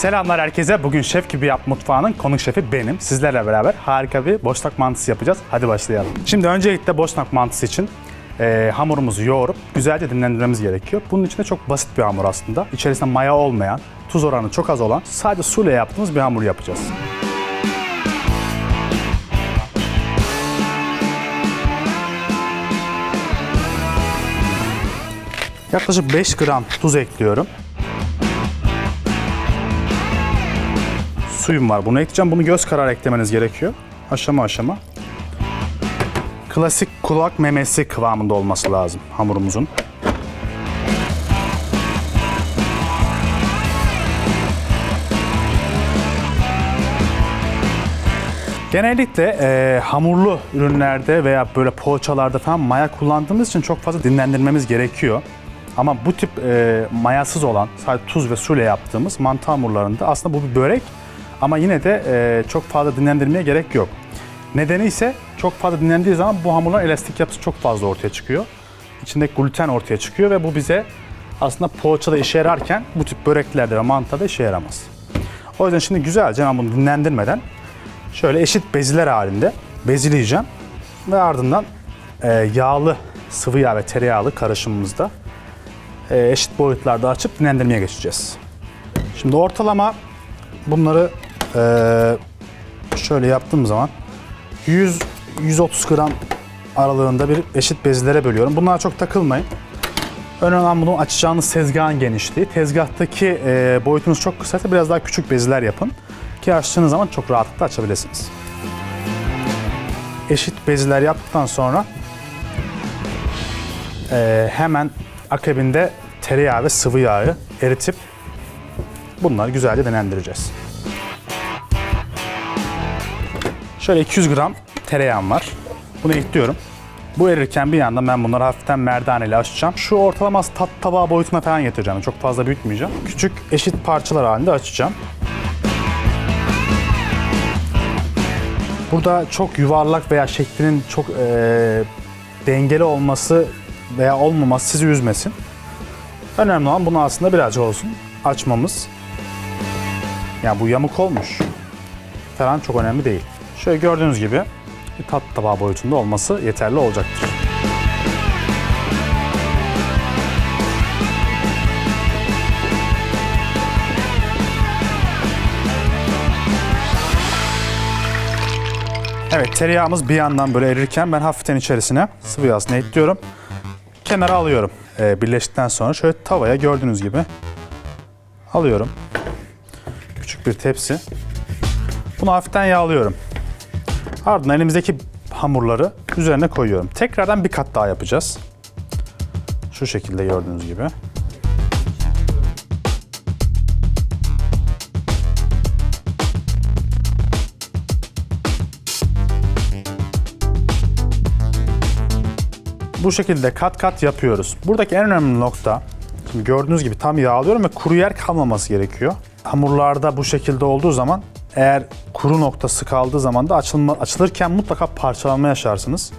Selamlar herkese. Bugün Şef Gibi Yap Mutfağı'nın konuk şefi benim. Sizlerle beraber harika bir boşnak mantısı yapacağız. Hadi başlayalım. Şimdi öncelikle boşnak mantısı için e, hamurumuzu yoğurup güzelce dinlendirmemiz gerekiyor. Bunun için de çok basit bir hamur aslında. İçerisinde maya olmayan, tuz oranı çok az olan, sadece suyla yaptığımız bir hamur yapacağız. Yaklaşık 5 gram tuz ekliyorum. Suyum var. Bunu ekleyeceğim. Bunu göz kararı eklemeniz gerekiyor. Aşama aşama. Klasik kulak memesi kıvamında olması lazım hamurumuzun. Genellikle e, hamurlu ürünlerde veya böyle poğaçalarda falan maya kullandığımız için çok fazla dinlendirmemiz gerekiyor. Ama bu tip e, mayasız olan sadece tuz ve suyla yaptığımız mantı hamurlarında aslında bu bir börek ama yine de e, çok fazla dinlendirmeye gerek yok. Nedeni ise çok fazla dinlendiği zaman bu hamurların elastik yapısı çok fazla ortaya çıkıyor. İçindeki gluten ortaya çıkıyor ve bu bize aslında poğaçada işe yararken bu tip böreklerde ve mantıda işe yaramaz. O yüzden şimdi güzelce ben bunu dinlendirmeden şöyle eşit beziler halinde bezileyeceğim. Ve ardından e, yağlı sıvı yağ ve tereyağlı karışımımızda e, eşit boyutlarda açıp dinlendirmeye geçeceğiz. Şimdi ortalama bunları e, şöyle yaptığım zaman 100-130 gram aralığında bir eşit bezlere bölüyorum. Bunlara çok takılmayın. Önemli olan bunu açacağınız tezgahın genişliği. Tezgahtaki e, boyutunuz çok kısaysa biraz daha küçük bezler yapın. Ki açtığınız zaman çok rahatlıkla açabilirsiniz. Eşit bezler yaptıktan sonra e, hemen akabinde tereyağı ve sıvı yağı eritip bunları güzelce dinlendireceğiz. Şöyle 200 gram tereyağım var. Bunu ekliyorum. Bu erirken bir yandan ben bunları hafiften merdane açacağım. Şu ortalama tat tabağı boyutuna falan getireceğim. Çok fazla büyütmeyeceğim. Küçük eşit parçalar halinde açacağım. Burada çok yuvarlak veya şeklinin çok eee, dengeli olması veya olmaması sizi üzmesin. Önemli olan bunu aslında birazcık olsun açmamız. Yani bu yamuk olmuş falan çok önemli değil. Şöyle gördüğünüz gibi bir tat tabağı boyutunda olması yeterli olacaktır. Evet tereyağımız bir yandan böyle erirken ben hafiften içerisine sıvı yağını ekliyorum. Kenara alıyorum. Ee, birleştikten sonra şöyle tavaya gördüğünüz gibi alıyorum. Küçük bir tepsi. Bunu hafiften yağlıyorum. Ardından elimizdeki hamurları üzerine koyuyorum. Tekrardan bir kat daha yapacağız. Şu şekilde gördüğünüz gibi. Bu şekilde kat kat yapıyoruz. Buradaki en önemli nokta, şimdi gördüğünüz gibi tam yağlıyorum ve kuru yer kalmaması gerekiyor. Hamurlarda bu şekilde olduğu zaman eğer kuru noktası kaldığı zaman da açılma, açılırken mutlaka parçalanma yaşarsınız.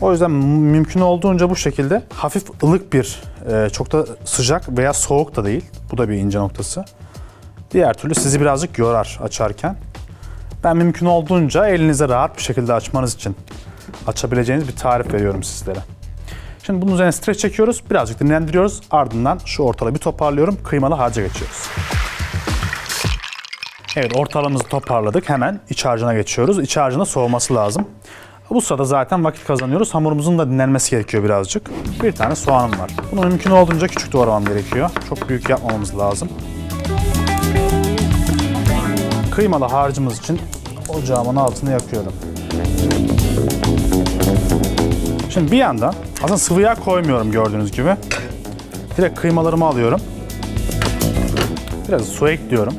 O yüzden mümkün olduğunca bu şekilde hafif ılık bir, e, çok da sıcak veya soğuk da değil. Bu da bir ince noktası. Diğer türlü sizi birazcık yorar açarken. Ben mümkün olduğunca elinize rahat bir şekilde açmanız için açabileceğiniz bir tarif veriyorum sizlere. Şimdi bunun üzerine streç çekiyoruz, birazcık dinlendiriyoruz. Ardından şu ortalığı bir toparlıyorum, kıymalı harca geçiyoruz. Evet ortalığımızı toparladık. Hemen iç harcına geçiyoruz. İç harcına soğuması lazım. Bu sırada zaten vakit kazanıyoruz. Hamurumuzun da dinlenmesi gerekiyor birazcık. Bir tane soğanım var. Bunu mümkün olduğunca küçük doğramam gerekiyor. Çok büyük yapmamamız lazım. Kıymalı harcımız için ocağımın altını yakıyorum. Şimdi bir yandan aslında sıvı yağ koymuyorum gördüğünüz gibi. Direkt kıymalarımı alıyorum. Biraz su ekliyorum.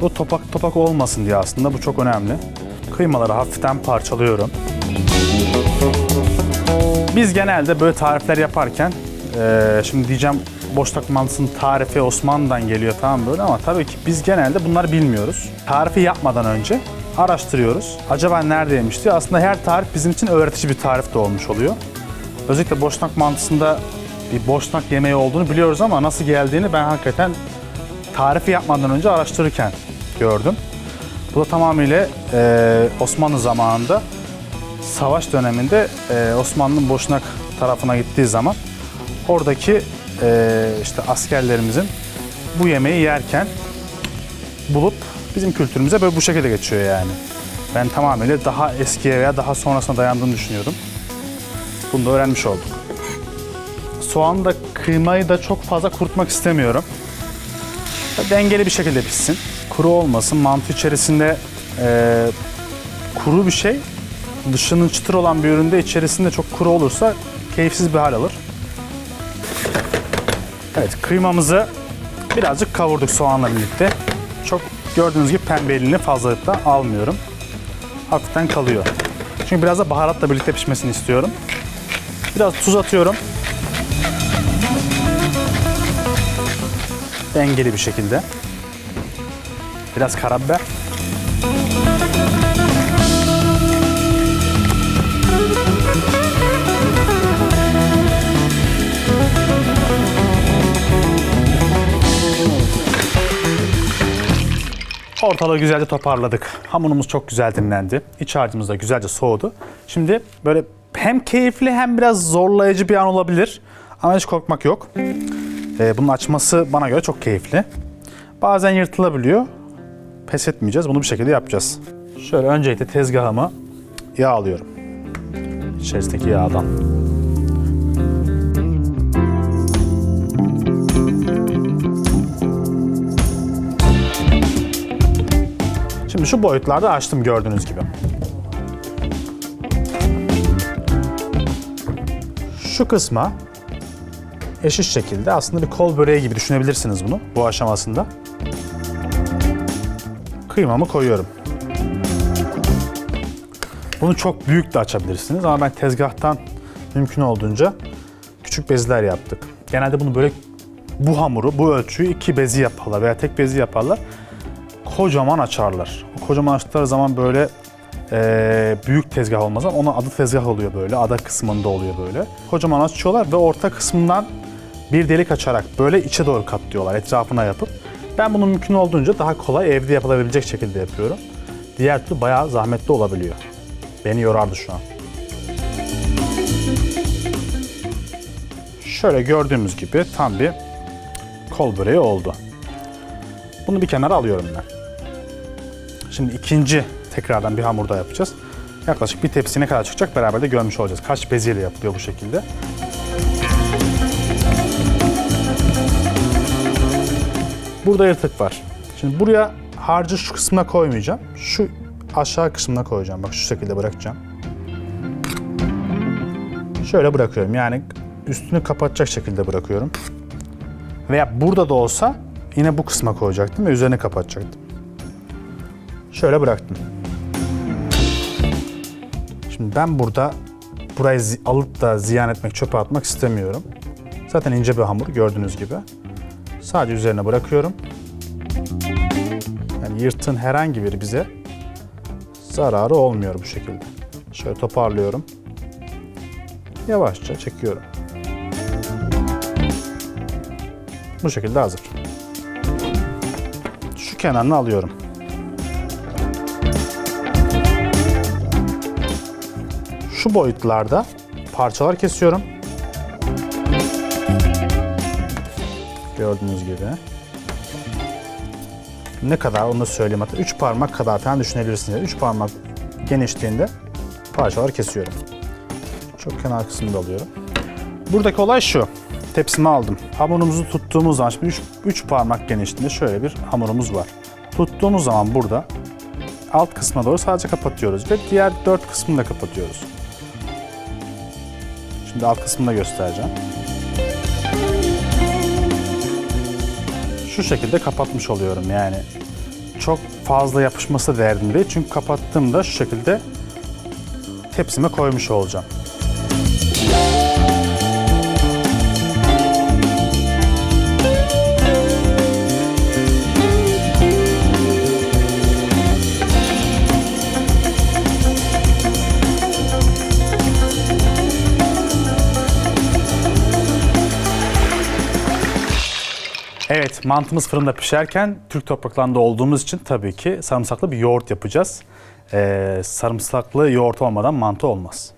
Bu topak topak olmasın diye aslında bu çok önemli. Kıymaları hafiften parçalıyorum. Biz genelde böyle tarifler yaparken eee, şimdi diyeceğim boşnak mantısının tarifi Osmanlı'dan geliyor tamam böyle ama tabii ki biz genelde bunları bilmiyoruz. Tarifi yapmadan önce araştırıyoruz. Acaba neredeymiş diye. Aslında her tarif bizim için öğretici bir tarif de olmuş oluyor. Özellikle boşnak mantısında bir boşnak yemeği olduğunu biliyoruz ama nasıl geldiğini ben hakikaten tarifi yapmadan önce araştırırken gördüm. Bu da tamamıyla e, Osmanlı zamanında savaş döneminde e, Osmanlı'nın Boşnak tarafına gittiği zaman oradaki e, işte askerlerimizin bu yemeği yerken bulup bizim kültürümüze böyle bu şekilde geçiyor yani. Ben tamamıyla daha eskiye veya daha sonrasına dayandığını düşünüyordum. Bunu da öğrenmiş olduk. Soğan da kıymayı da çok fazla kurutmak istemiyorum. Dengeli bir şekilde pişsin. Kuru olmasın. Mantı içerisinde e, kuru bir şey dışının çıtır olan bir üründe içerisinde çok kuru olursa keyifsiz bir hal alır. Evet kıymamızı birazcık kavurduk soğanla birlikte. Çok gördüğünüz gibi pembeliğini fazlalıkla almıyorum. Hafiften kalıyor. Çünkü biraz da baharatla birlikte pişmesini istiyorum. Biraz tuz atıyorum. Dengeli bir şekilde. Biraz karabiber. Ortalığı güzelce toparladık. Hamurumuz çok güzel dinlendi. İç harcımız da güzelce soğudu. Şimdi böyle hem keyifli hem biraz zorlayıcı bir an olabilir. Ama hiç korkmak yok. Ee, bunun açması bana göre çok keyifli. Bazen yırtılabiliyor. Pes etmeyeceğiz. Bunu bir şekilde yapacağız. Şöyle öncelikle tezgahımı yağ alıyorum. İçerisindeki yağdan. Şimdi şu boyutlarda açtım gördüğünüz gibi. Şu kısma eşit şekilde aslında bir kol böreği gibi düşünebilirsiniz bunu bu aşamasında. Kıymamı koyuyorum. Bunu çok büyük de açabilirsiniz ama ben tezgahtan mümkün olduğunca küçük bezler yaptık. Genelde bunu böyle bu hamuru, bu ölçüyü iki bezi yaparlar veya tek bezi yaparlar kocaman açarlar. O kocaman açtıkları zaman böyle eee, büyük tezgah olmaz ama onun adı tezgah oluyor böyle. Ada kısmında oluyor böyle. Kocaman açıyorlar ve orta kısmından bir delik açarak böyle içe doğru katlıyorlar etrafına yapıp. Ben bunu mümkün olduğunca daha kolay evde yapılabilecek şekilde yapıyorum. Diğer türlü bayağı zahmetli olabiliyor. Beni yorardı şu an. Şöyle gördüğümüz gibi tam bir kol böreği oldu. Bunu bir kenara alıyorum ben. Şimdi ikinci tekrardan bir hamur daha yapacağız. Yaklaşık bir tepsi ne kadar çıkacak beraber de görmüş olacağız. Kaç beziyle yapılıyor bu şekilde. Burada yırtık var. Şimdi buraya harcı şu kısmına koymayacağım. Şu aşağı kısmına koyacağım. Bak şu şekilde bırakacağım. Şöyle bırakıyorum. Yani üstünü kapatacak şekilde bırakıyorum. Veya burada da olsa yine bu kısma koyacaktım ve üzerine kapatacaktım. Şöyle bıraktım. Şimdi ben burada burayı alıp da ziyan etmek, çöpe atmak istemiyorum. Zaten ince bir hamur gördüğünüz gibi. Sadece üzerine bırakıyorum. Yani yırtın herhangi biri bize zararı olmuyor bu şekilde. Şöyle toparlıyorum. Yavaşça çekiyorum. Bu şekilde hazır. Şu kenarını alıyorum. Şu boyutlarda parçalar kesiyorum. Gördüğünüz gibi. Ne kadar onu da söyleyeyim hatta 3 parmak kadar falan düşünebilirsiniz. 3 parmak genişliğinde parçalar kesiyorum. Çok kenar kısmını da alıyorum. Buradaki olay şu. Tepsimi aldım. Hamurumuzu tuttuğumuz zaman şimdi 3 parmak genişliğinde şöyle bir hamurumuz var. Tuttuğumuz zaman burada alt kısma doğru sadece kapatıyoruz ve diğer dört kısmını da kapatıyoruz. Şimdi alt kısmını da göstereceğim. Şu şekilde kapatmış oluyorum yani. Çok fazla yapışması derdim değil çünkü kapattığımda şu şekilde tepsime koymuş olacağım. Mantımız fırında pişerken Türk topraklarında olduğumuz için tabii ki sarımsaklı bir yoğurt yapacağız. Ee, sarımsaklı yoğurt olmadan mantı olmaz.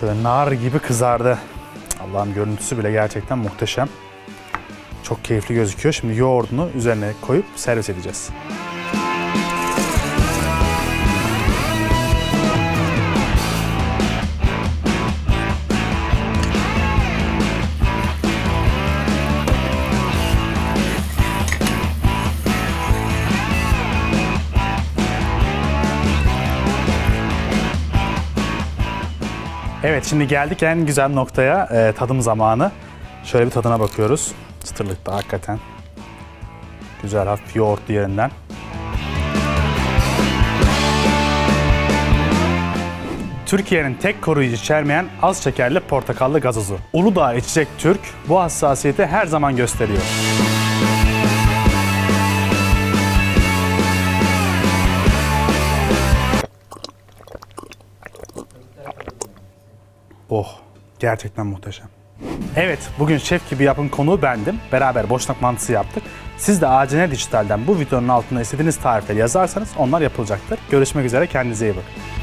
Şöyle nar gibi kızardı. Allah'ım görüntüsü bile gerçekten muhteşem. Çok keyifli gözüküyor. Şimdi yoğurdunu üzerine koyup servis edeceğiz. Evet şimdi geldik en güzel noktaya e, tadım zamanı. Şöyle bir tadına bakıyoruz. Çıtırlıkta hakikaten. Güzel hafif yoğurtlu yerinden. Türkiye'nin tek koruyucu içermeyen az şekerli portakallı gazozu. Uludağ İçecek Türk bu hassasiyeti her zaman gösteriyor. Oh, gerçekten muhteşem. Evet, bugün şef gibi yapın konuğu bendim. Beraber boşnak mantısı yaptık. Siz de Acine Dijital'den bu videonun altına istediğiniz tarifleri yazarsanız onlar yapılacaktır. Görüşmek üzere, kendinize iyi bakın.